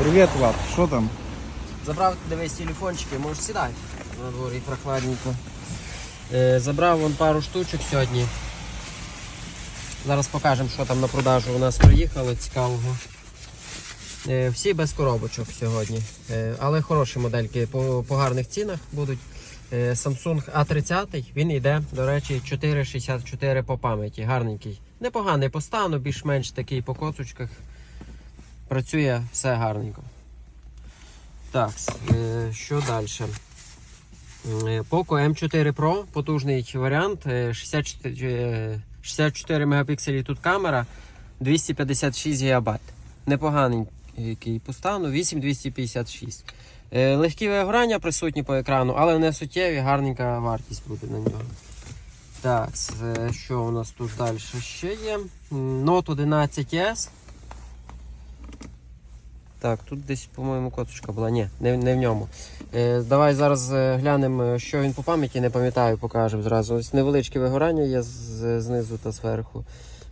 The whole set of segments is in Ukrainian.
Привіт, Влад, що там? Забрав дивись телефончики, можеш сідати на дворі прохладненько. Е, забрав вон пару штучок сьогодні. Зараз покажемо, що там на продажу у нас приїхало цікавого. Е, всі без коробочок сьогодні. Е, але хороші модельки по, по гарних цінах будуть. Samsung A30, він йде, до речі, 4,64 по пам'яті. Гарненький. Непоганий по стану, більш-менш такий по коцочках. Працює все гарненько. Так, е, що далі? Е, Poco M4 Pro, потужний варіант, е, 64, е, 64 мегапікселі тут камера, 256 ГБ. Непоганий який по стану, 8256. Е, Легкі вигорання присутні по екрану, але не суттєві, гарненька вартість буде на нього. Так, що у нас тут далі ще є? Note 11S. Так, тут десь, по-моєму, коточка була. Ні, не, не в ньому. Е, давай зараз е, глянемо, що він по пам'яті, не пам'ятаю, покажемо зразу. Ось невеличке вигорання є з- знизу та зверху.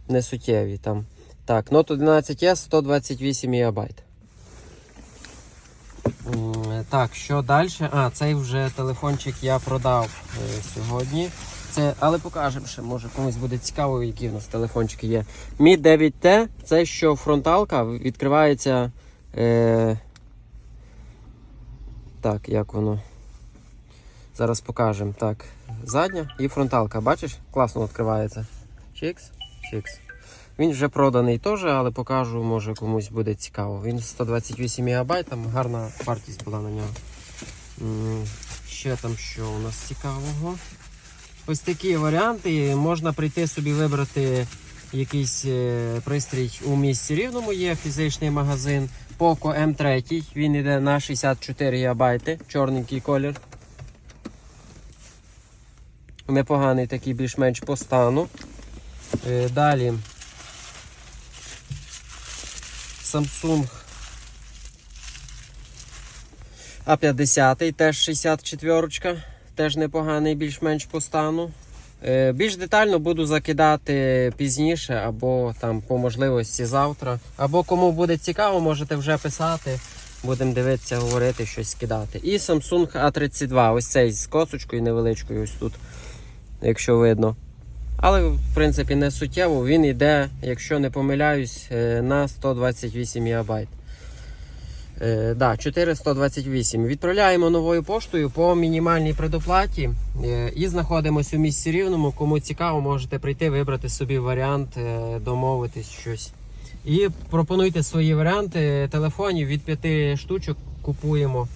Не суттєві там. Так, Note 11S 128 МБ. Так, що далі? А, цей вже телефончик я продав е, сьогодні. Це, але покажемо ще, може комусь буде цікаво, які в нас телефончики є. Mi 9T, це що фронталка відкривається. Е... Так, як воно? Зараз покажемо. Так, задня і фронталка, бачиш? Класно відкривається. Чікс, чікс. Він вже проданий теж, але покажу, може комусь буде цікаво. Він 128 МБ, там гарна вартість була на нього. Ще там що у нас цікавого. Ось такі варіанти. Можна прийти собі вибрати якийсь е, пристрій у місці рівному. Є фізичний магазин. Poco M3. Він йде на 64 ГБ, чорненький колір. Непоганий такий більш-менш по стану. Е, Далі Samsung А50, теж 64 теж непоганий, більш-менш по стану. Е, Більш детально буду закидати пізніше, або там по можливості завтра. Або кому буде цікаво, можете вже писати. Будемо дивитися, говорити, щось скидати. І Samsung A32, ось цей з косочкою невеличкою, ось тут, якщо видно. Але, в принципі, не суттєво. Він йде, якщо не помиляюсь, е, на 128 МБ. Е, да, 428. Відправляємо новою поштою по мінімальній предоплаті е, і знаходимося у місці рівному. Кому цікаво, можете прийти, вибрати собі варіант, е, домовитись щось. І пропонуйте свої варіанти телефонів від 5 штучок купуємо.